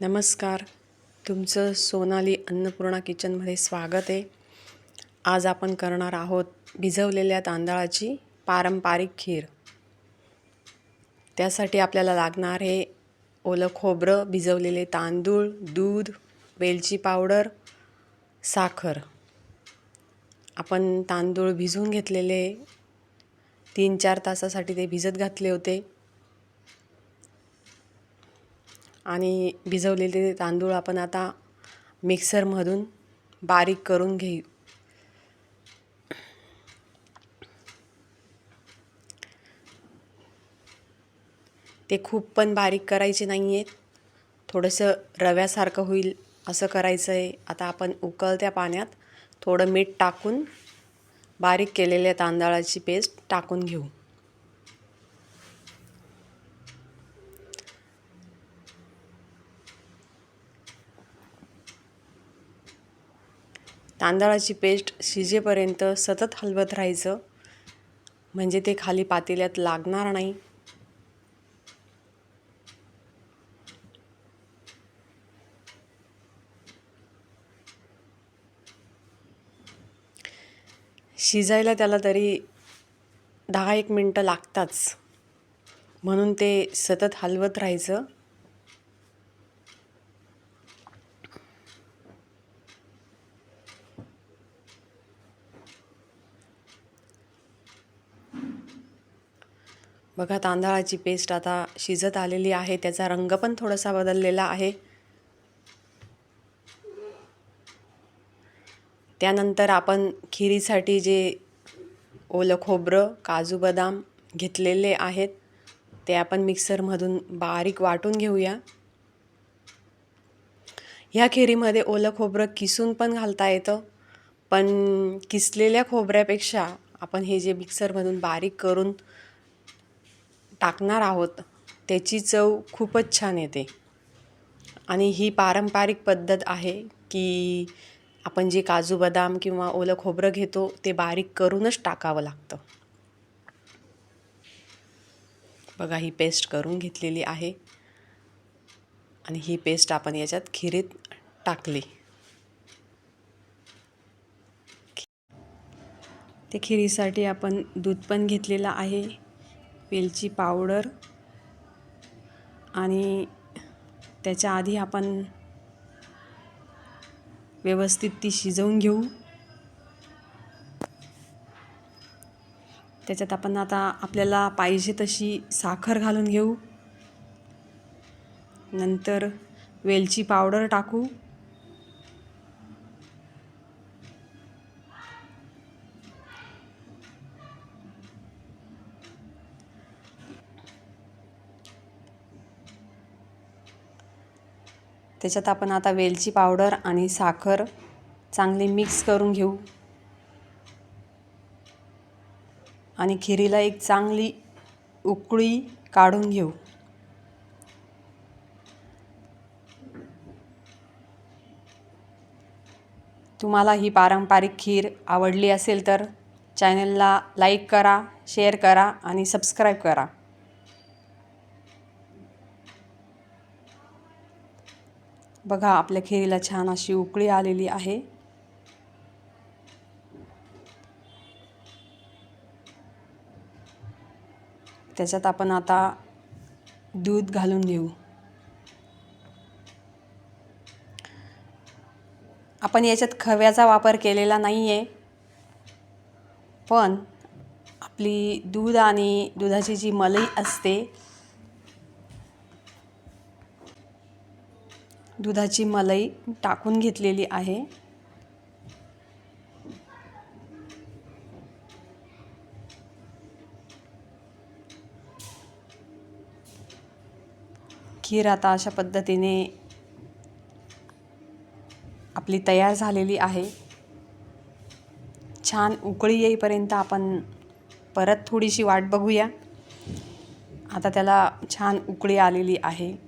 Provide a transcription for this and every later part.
नमस्कार. तुमचं सोनाली अन्नपूर्णा किचनमध्ये स्वागत आहे. आज आपण करणार आहोत भिजवलेल्या तांदळाची पारंपरिक खीर. त्यासाठी आपल्याला लागणार हे ओलं खोबरं भिजवलेले तांदूळ दूध वेलची पावडर साखर. आपण तांदूळ भिजवून घेतलेले तीन चार तासासाठी ते भिजत घातले होते. आणि भिजवलेले तांदूळ आपण आता मिक्सरमधून बारीक करून घेऊ. ते खूप पण बारीक करायचे नाही आहेत थोडंसं रव्यासारखं होईल असं करायचं आहे आता आपण उकळत्या पाण्यात थोडं मीठ टाकून बारीक केलेल्या तांदळाची पेस्ट टाकून घेऊ. तांदळाची पेस्ट शिजेपर्यंत सतत हलवत राहायचं. म्हणजे ते खाली पातेल्यात लागणार नाही. शिजायला त्याला तरी दहा एक मिनटं लागताच. म्हणून ते सतत हलवत राहायचं. बघा तांदळाची पेस्ट आता शिजत आलेली आहे. त्याचा रंग पण थोडासा बदललेला आहे. त्यानंतर आपण खिरीसाठी जे ओलं खोबरं काजू बदाम घेतलेले आहेत ते आपण मिक्सरमधून बारीक वाटून घेऊया. ह्या खिरीमध्ये ओलं खोबरं किसून पण घालता येतं पण किसलेल्या खोबऱ्यापेक्षा आपण हे जे मिक्सरमधून बारीक करून टाकणार आहोत त्याची चव खूपच छान येते. आणि ही पारंपरिक पद्धत आहे की आपण जे काजू बदाम किंवा ओलं खोबरं घेतो ते बारीक करूनच टाकावं लागतं. बघा ही पेस्ट करून घेतलेली आहे. आणि ही पेस्ट आपण याच्यात खिरीत टाकली. ते खिरीसाठी आपण दूध पण घेतलेलं आहे. वेलची पावडर आणि त्याच्या आधी आपण व्यवस्थित ती शिजवून घेऊ. त्याच्यात आपण आता आपल्याला पाहिजे तशी साखर घालून घेऊ. नंतर वेलची पावडर टाकू. त्याच्यात आपण आता वेलची पावडर आणि साखर चांगली मिक्स करून घेऊ. आणि खिरीला एक चांगली उकळी काढून घेऊ. तुम्हाला ही पारंपरिक खीर आवडली असेल तर चॅनलला लाईक करा शेअर करा आणि सबस्क्राईब करा. बघा आपल्या खिरीला छान अशी उकळी आलेली आहे. त्याच्यात आपण आता दूध घालून घेऊ. आपण याच्यात खव्याचा वापर केलेला नाही आहे पण आपली दूध आणि दुधाची जी मलई असते दुधाची मलई टाकून घेतलेली आहे. खीर आता अशा पद्धतीने आपली तयार झालेली आहे. छान उकळी येईपर्यंत आपण परत थोडीशी वाट बघूया. आता त्याला छान उकळी आलेली आहे.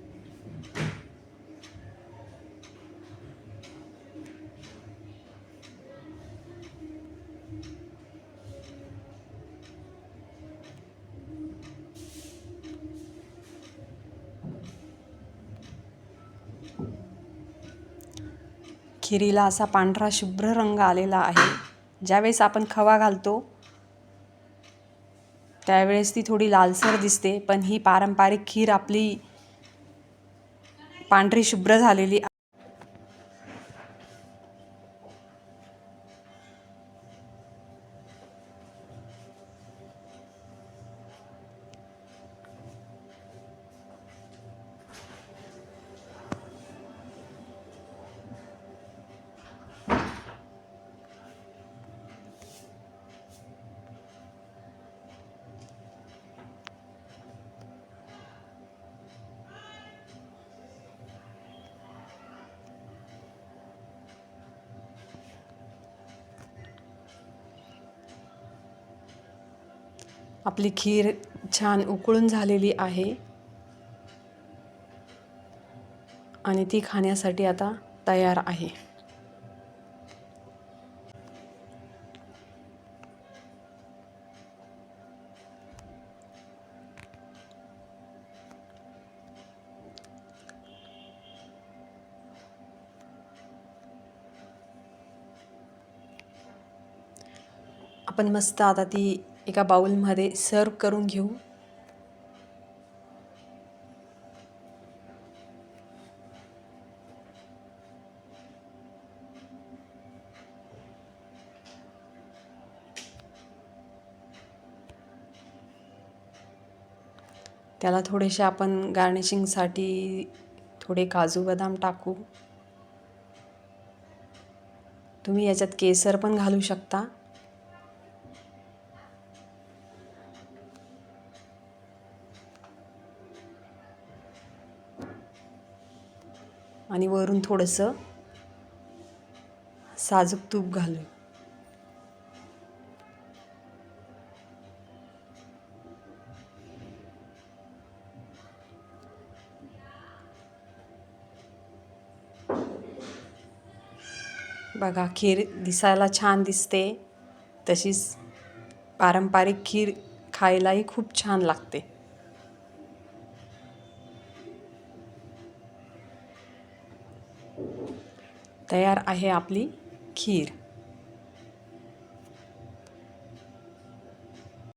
खिरीला असा पांढरा शुभ्र रंग आलेला आहे. ज्यावेळेस आपण खवा घालतो त्यावेळेस ती थोडी लालसर दिसते. पण ही पारंपरिक खीर आपली पांढरी शुभ्र झालेली आपली खीर छान उकळून झालेली आहे. आणि ती खाण्यासाठी आता तयार आहे. आपण मस्त आता ती एका बाउलमध्ये सर्व करून घेऊ. त्याला थोडेसे आपण गार्निशिंगसाठी थोडे काजू बदाम टाकू. तुम्ही याच्यात केसर पण घालू शकता. आणि वरून थोडंसं साजूक तूप घालू बघा खीर दिसायला छान दिसते. तशीच पारंपरिक खीर खायलाही खूप छान लागते. तयार आहे आपली खीर.